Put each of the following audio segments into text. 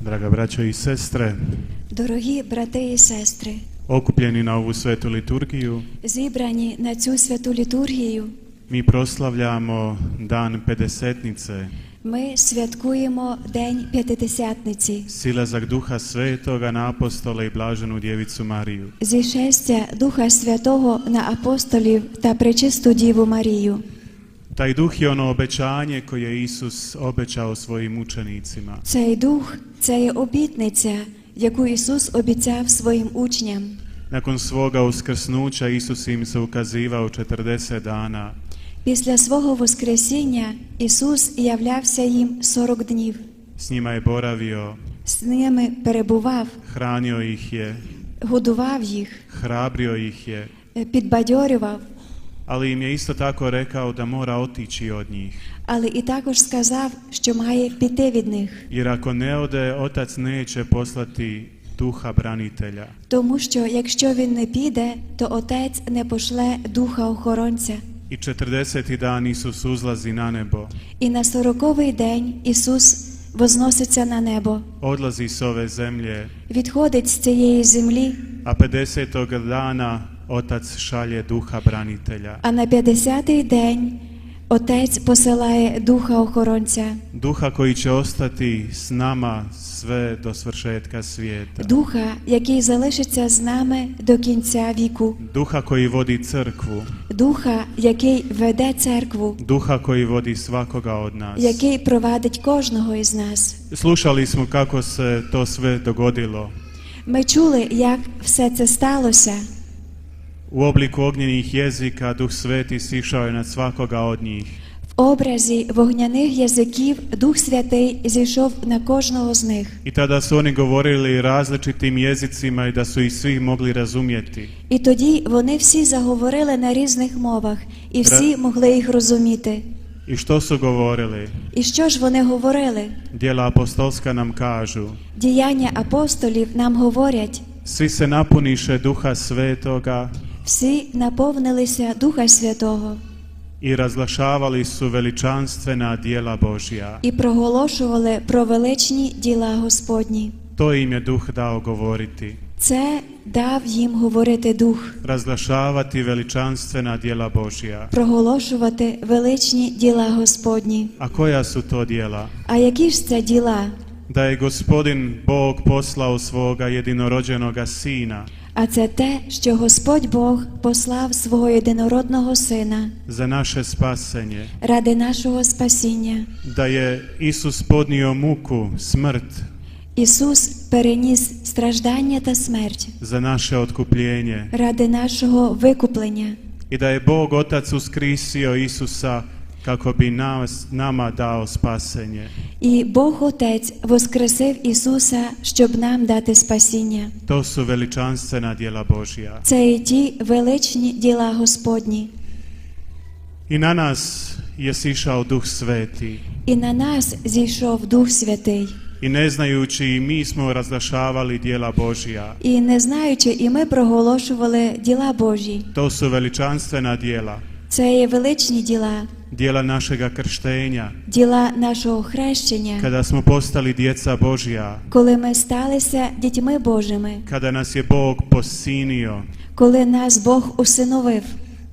Draga braćo i sestre, Дорогі брати і сестри, okupljeni na ovu svetu liturgiju, зібрані на цю святу літургію, mi proslavljamo dan Pedesetnice, ми святкуємо День П'ятидесятниці, silazak Duha Svetoga na apostole i blaženu djevicu Mariju. зішестя Духа Святого на апостолів та пречисту Діву Марію. Taj duh je ono obećanje koje je Isus obećao svojim učenicima. Цей дух це є обітниця, яку Ісус обіцяв своїм учням. Nakon svoga uskrsnuća Isus im se ukazivao 40 dana. Після свого Воскресіння Ісус являвся їм 40 днів. S njima je boravio, З ними перебував, hranio ih je, годував їх, hrabrio ih je, е, підбадьорював, ali im je isto tako rekao da mora otići od njih. але і також сказав, що має піти від них, Jer ako ne ode, otac neće poslati duha branitelja. тому що якщо він не піде, то отець не пошле духа охоронця. I 40. dan Isus uzlazi na nebo, І на сороковий день Ісус возноситься на небо, odlazi s ove zemlje, відходить з цієї землі, a 50. dana otac šalje duha branitelja. а на 50-й день Отець посилає духа охоронця, Duha koji će ostati s nama sve do svršetka svijeta. духа, який залишиться з нами до кінця віку, Duha koji vodi crkvu, духа, який веде церкву, duha koji vodi svakoga od nas. який провадить кожного із нас. Slušali smo kako se to sve dogodilo. Ми чули, як все це сталося. U obliku ognjenih jezika Duh Sveti sišao je nad svakoga od njih. В образі вогняних язиків Дух Святий зійшов на кожного з них. I tada su oni govorili različitim jezicima i da su ih svi mogli razumjeti. І тоді вони всі заговорили на різних мовах, і всі могли їх розуміти. I što su govorili? І що ж вони говорили? Dijela apostolska nam kažu. Діяння апостолів нам говорять: Svi se napuniše Duha Svetoga всі наповнилися Духа Святого i razglašavali su veličanstvena dijela Božja. і проголошували про величні діла Господні. Im je Duh dao govoriti. Це дав їм говорити Дух, Razglašavati veličanstvena dijela Božja. проголошувати величні діла Господні. A koja su to dijela? А які ж це діла? Da je gospodin Bog poslao svoga jedinorođenoga sina А це те, що Господь Бог послав свого єдинородного Сина za naše spasenje. ради нашого спасіння. Je Isus podnio muku, smrt Ісус переніс страждання та смерть za naše otkupljenje. ради нашого викуплення, da je Bog Otac uskrisio Isusa kako bi nas, nama dao spasenje. і Бог Отець воскресив Ісуса, щоб нам дати спасіння. To su veličanstvena djela Božja. Це і ті величні діла Господні. I na nas je sišao Duh Sveti. І на нас зійшов Дух Святий. I ne znajući i mi smo razglašavali djela Božja. І не знаючи, і ми проголошували діла Божі. To su veličanstvena djela. Це є величні діла, Djela našega krštenja. діла нашого хрещення, Kada smo postali djeca Božja. коли ми сталися дітьми Божими, Kada nas je Bog posinio. коли нас Бог усиновив.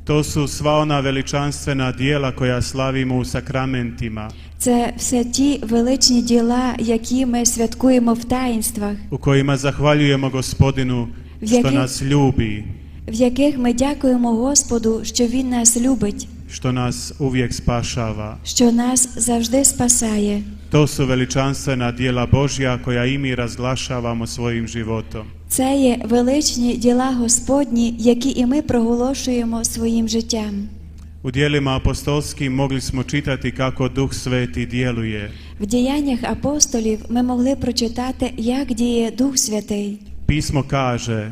To su sva ona veličanstvena dijela koja slavimo u sakramentima. Це все ті величні діла, які ми святкуємо в таїнствах, u kojima zahvaljujemo gospodinu što nas ljubi, в яких ми дякуємо Господу, що Він нас любить, što nas uvijek spašava. що нас завжди спасає. To su veličanstvena dijela Božja koja i mi razglašavamo svojim životom. Це є величні діла Господні, які і ми проголошуємо своїм життям. U dijelima apostolskim mogli smo čitati kako Duh Sveti djeluje. В діяннях апостолів ми могли прочитати, як діє Дух Святий. Pismo kaže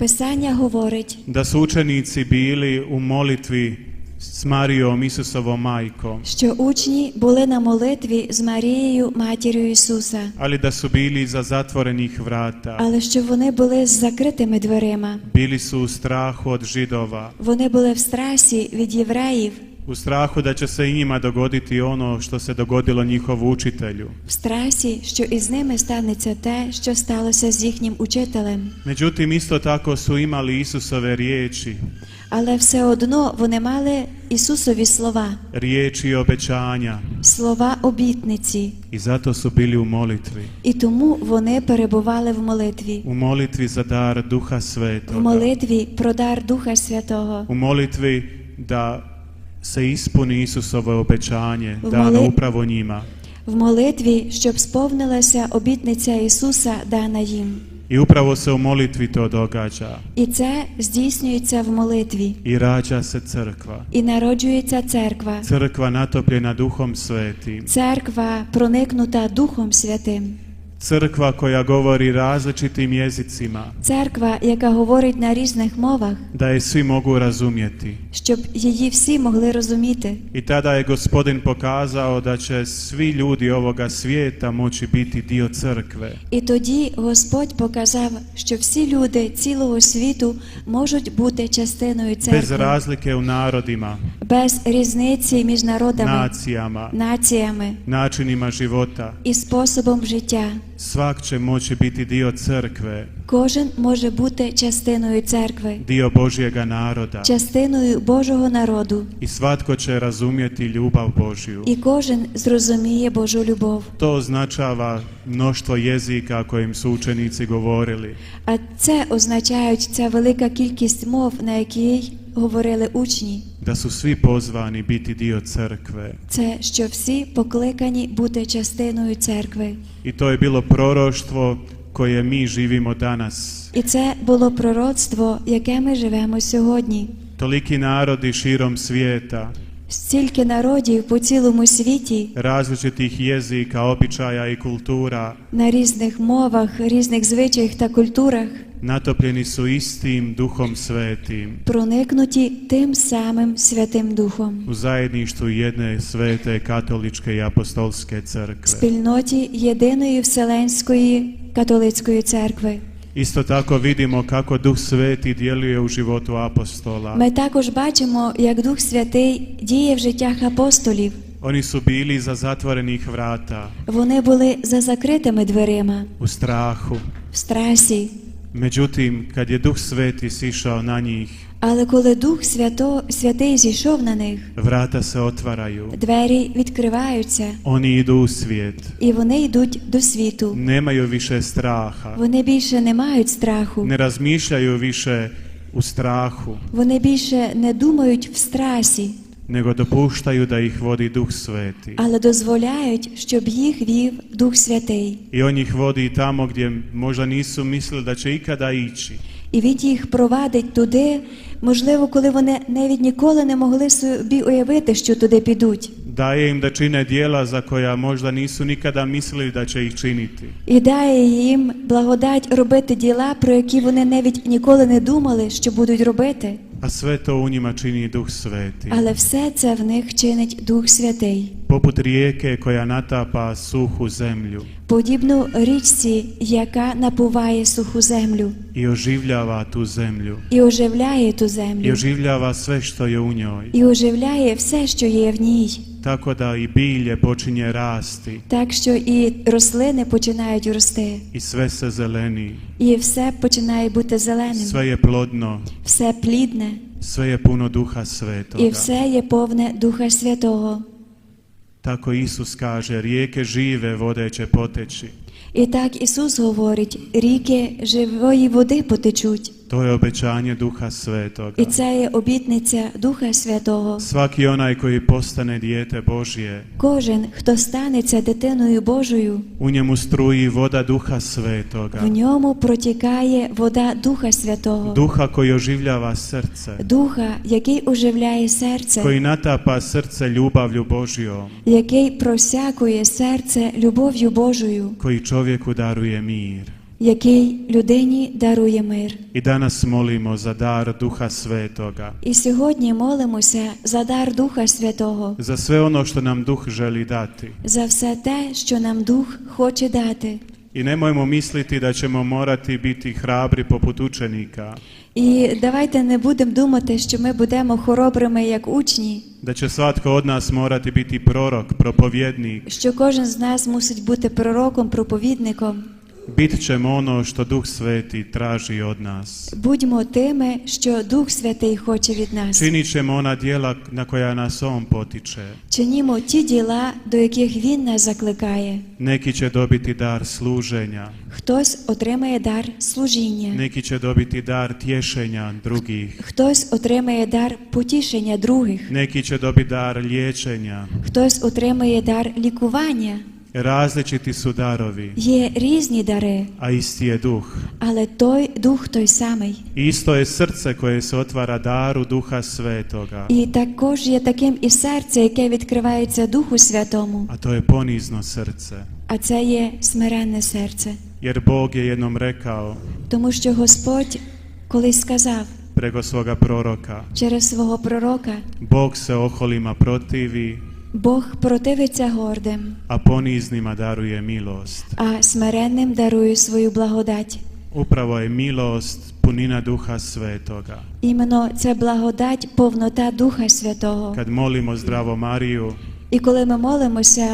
Писання говорить, да su učenici bili u molitvi s Marijom, Isusovom majkom, що учні були на молитві з Марією, матір'ю Ісуса, Але да su bili iza zatvorenih vrata. але що вони були з закритими дверима. Bili su u strahu od židova. Вони були в страсі від євреїв. U strahu da će se i njima dogoditi ono što se dogodilo njihovu učitelju. в страсі, що із ними станеться те, що сталося з їхнім учителем. Međutim, isto tako su imali Isusove riječi, Але все одно вони мали Ісусові слова, riječi obećanja слова обітниці, i zato su bili u molitvi. і тому вони перебували в молитві, U molitvi za dar Duha в Svetoga. молитві про дар Духа Святого, U molitvi da se ispuni Isusovo obećanje dano upravo njima. в молитві, щоб сповнилася обітниця Ісуса, дана їм. I upravo se u molitvi to događa. І це здійснюється в молитві. I rađa se crkva. І народжується церква. Crkva natopljena Duhom Svetim. Церква проникнута Духом Святим. Crkva koja govori različitim jezicima, Церква, яка говорить на різних мовах, da je svi mogu razumjeti. щоб її всі могли розуміти. I tada je gospodin pokazao da će svi ljudi ovoga svijeta moći biti dio crkve. І тоді Господь показав, що всі люди цілого світу можуть бути частиною церкви razlike u narodima, без різниці між народами, nacijama, націями načinima života. і способом життя. Svak će moći biti dio crkve, Кожен може бути частиною церкви, dio Božjega naroda. частиною Божого народу, I svatko će razumjeti ljubav Božju. і кожен зрозуміє Божу любов. To označava mnoštvo jezika kojim su učenici govorili. А це означають ця велика кількість мов, на якій говорили учні. Da su svi pozvani biti dio crkve. Це що всі покликані бути частиною церкви. I to je bilo proroštvo koje mi živimo danas. І це було пророцтво, яке ми живемо сьогодні. Toliki narodi širom svijeta, Стільки народів по цілому світі različitih jezika, običaja i kultura на різних мовах, різних звичаях та культурах natopljeni su istim duhom svetim проникнуті тим самим Святим Духом. U zajedništvu jedne svete katoličke i apostolske в спільноті єдиної Вселенської католицької церкви. Isto tako vidimo kako Duh Sveti djeluje u životu apostola. Ми також бачимо, як Дух Святий діє в життях апостолів. Oni su bili iza zatvorenih vrata, Вони були за закритими дверима, u strahu. в страсі. Međutim, kad je Duh Sveti sišao na njih, Але коли Дух Свято, Святий зійшов на них, vrata se otvaraju. двері відкриваються, Oni idu u svijet. і вони йдуть до світу. Nemaju više straha. Вони більше не мають страху, Ne razmišljaju više u strahu, вони більше не думають в страсі, nego dopuštaju da ih vodi Duh Sveti. але дозволяють, щоб їх вів Дух Святий. I on ih vodi i tamo gdje možda nisu mislili da će ikada ići. І він їх провадить туди, можливо, коли вони навіть ніколи не могли собі уявити, що туди підуть. Дає їм да чине діла, за коя можна нісу nikada мислили, да че їх чинити. І дає їм благодать робити діла, про які вони навіть ніколи не думали, що будуть робити. A sve to u njima čini Duh Sveti. Але все це в них чинить Дух Святий. Poput rijeke koja natapa suhu zemlju Подібно річці, яка напуває суху землю i oživljava tu zemlju. і оживляє ту землю, oživljava sve što je u njoj. і оживляє все, що є в ній, Tako da i bilje počinje rasti. Так що і рослини починають рости, i sve se zeleni. і все починає бути зеленим, Sve je plodno, все плідне, sve je puno duha і все є повне Духа Святого. Tako Isus kaže, rijeke žive vode će poteći. І так Ісус говорить: ріки живої води потечуть, To je obećanje duha svetoga. і це є обітниця Духа Святого. Svaki onaj koji postane dijete Božje, Кожен, хто станеться дитиною Божою, u njemu struji voda duha в svetoga. ньому протікає вода Духа Святого, Duha koji oživljava srce, Духа, який оживляє серце, koji natapa srce ljubavlju Božjom, який просякує серце любов'ю Божою, koji čovjeku daruje mir. Який людині дарує мир. I danas molimo za dar duha svetoga, І сьогодні молимося за дар Духа Святого, za sve ono što nam duh želi dati. за все те, що нам Дух хоче дати. I nemojmo misliti da ćemo morati biti hrabri poput učenika, І І давайте не будемо думати, що ми будемо хоробрими як учні, da će svatko od nas morati biti prorok, propovjednik. що кожен з нас мусить бути пророком, проповідником. Bit ćemo ono što Duh Sveti traži od nas. Будьмо тими, що Дух Святий хоче від нас. Činit ćemo ona djela na koja nas On potiče. Чинімо ті діла, до яких Він нас закликає. Neki će dobiti dar služenja, Хтось отримає дар служіння, neki će dobiti dar tješenja drugih, хтось отримає дар потішення других, neki će dobiti dar liječenja. хтось отримає дар лікування. Različiti su darovi, Є різні дари, a isti je duh. але той дух той самий. Isto je srce koje se otvara daru Duha Svetoga, І також є таким і серце, яке відкривається Духу Святому, a to je ponizno srce. а це є смиренне серце. Jer Bog je jednom rekao Тому що Господь колись сказав preko svoga proroka, через свого пророка: Bog se oholima protivi, Бог противиться гордим, а poniznima daruje milost. а смиренним дарує свою благодать. Upravo je milost punina Duha Svetoga. Іменно це благодать, повнота Духа Святого. Kad molimo zdravo Mariju, І коли ми молимося,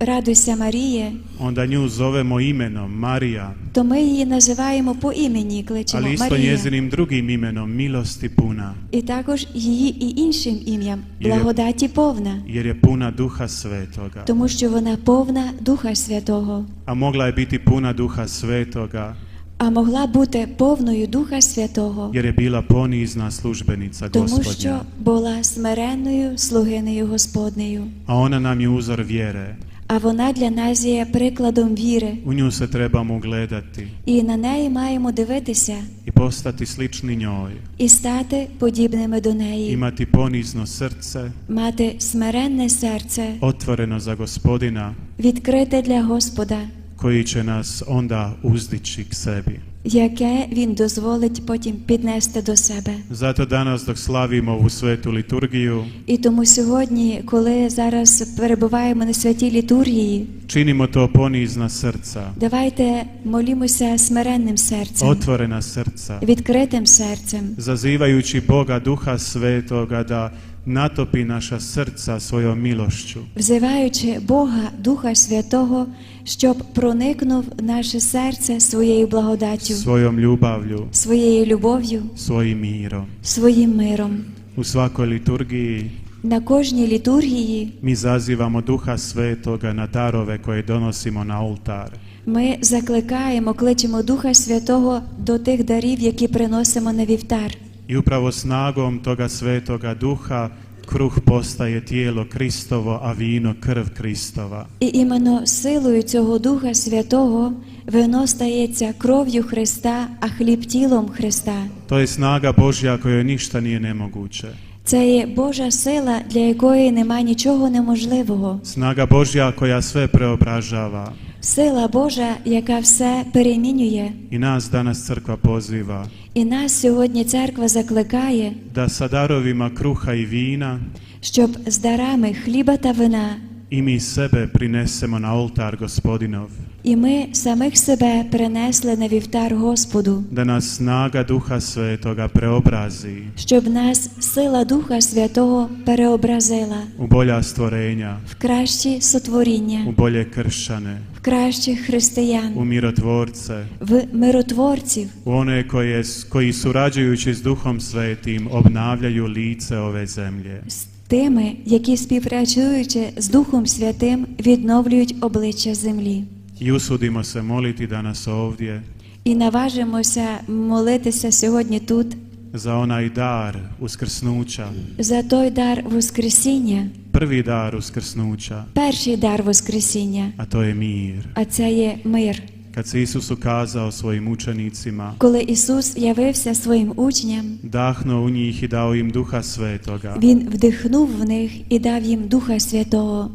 радуйся Маріє, onda nju zovemo imenom Marija, то ми її називаємо по імені, кличемо ali isto Марія. njezinim drugim imenom, milosti puna, І також її і іншим ім'ям, благодаті повна, jer je puna Duha Svetoga. тому що вона повна Духа Святого. A mogla je biti puna Duha Svetoga, А могла бути повною Духа Святого, jer je bila ponizna službenica тому що була смиренною слугинею Господнею. A ona nam je uzor vjere. А вона для нас є прикладом віри, У nju се trebamo гледати. і на неї маємо дивитися І постати slični njoj. і стати подібними до неї, І мати понізно серце. мати смиренне серце, Отворено за Господина. відкрите для Господа, koji će nas onda uzdići k sebi. Яке він дозволить потім піднести до себе. Zato danas dok slavimo ovu svetu liturgiju, І тому сьогодні, коли зараз перебуваємо на святій літургії, činimo to ponizna srca, давайте молімося смиренним серцем, otvorena srca, відкритим серцем, zazivajući Boga Duha Svetoga da natopi naša srca svojom milošću, взиваючи Бога, Духа Святого, щоб проникнув наше серце своєю благодаттю, svojom ljubavlju, своєю любов'ю, svojim mirom. своїм миром. U svakoj liturgiji На кожній літургії mi zazivamo Duha Svetoga na darove koje donosimo na oltar. ми закликаємо, кличемо Духа Святого до тих дарів, які приносимо на вівтар. I upravo snagom toga Svetoga Duha kruh postaje tijelo Kristovo, a vino krv Kristova. І іменно силою цього Духа Святого вино стається кров'ю Христа, а хліб тілом Христа. To je snaga Božja kojoj ništa nije nemoguće. Це є Божа сила, для якої нема нічого неможливого. Snaga Božja koja sve preobražava. Сила Божа, яка все перемінює. I nas danas crkva poziva І нас сьогодні церква закликає, sa darovima kruha i vina щоб з дарами хліба та вина i mi sebe prinesemo na oltar gospodinov. І ми самих себе принесли на вівтар Господу, Da nas snaga Duha Svetoga preobrazi. щоб нас сила Духа Святого переобразила u bolja stvorenja, в кращі сотворіння, bolje kršćane, в кращих християн, mirotvorce, в миротворців, u one koje, koji surađujući s Duhom Svetim obnavljaju lice ove zemlje. з тими, які співпрацюючи з Духом Святим відновлюють обличчя землі. I usudimo se moliti danas ovdje І наважимося молитися сьогодні тут. za onaj dar uskrsnuća, за той дар Воскресіння, prvi dar uskrsnuća, перший дар Воскресіння, a to je mir. а це є мир. Kad se Isus ukazao svojim učenicima, Коли Ісус явився своїм учням, dahnuo u njih i dao im duha svetoga, Він вдихнув в них і дав їм Духа Святого,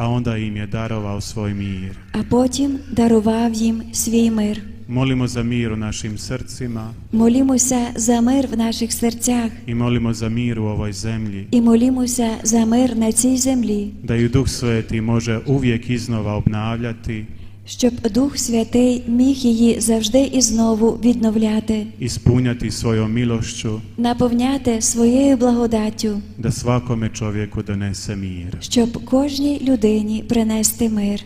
a onda im je darovao svoj mir. а потім дарував їм свій мир. Molimo za mir u našim srcima Молімося за мир в наших серцях i molimo za mir u ovoj zemlji, і молімося за мир на цій землі, ju Duh Sveti može uvijek iznova obnavljati щоб Дух Святий міг її завжди і знову відновляти, ispunjati своєю милощю, наповняти своєю благодаттю, да свакому чоловіку донесе мир, щоб кожній людині принести мир.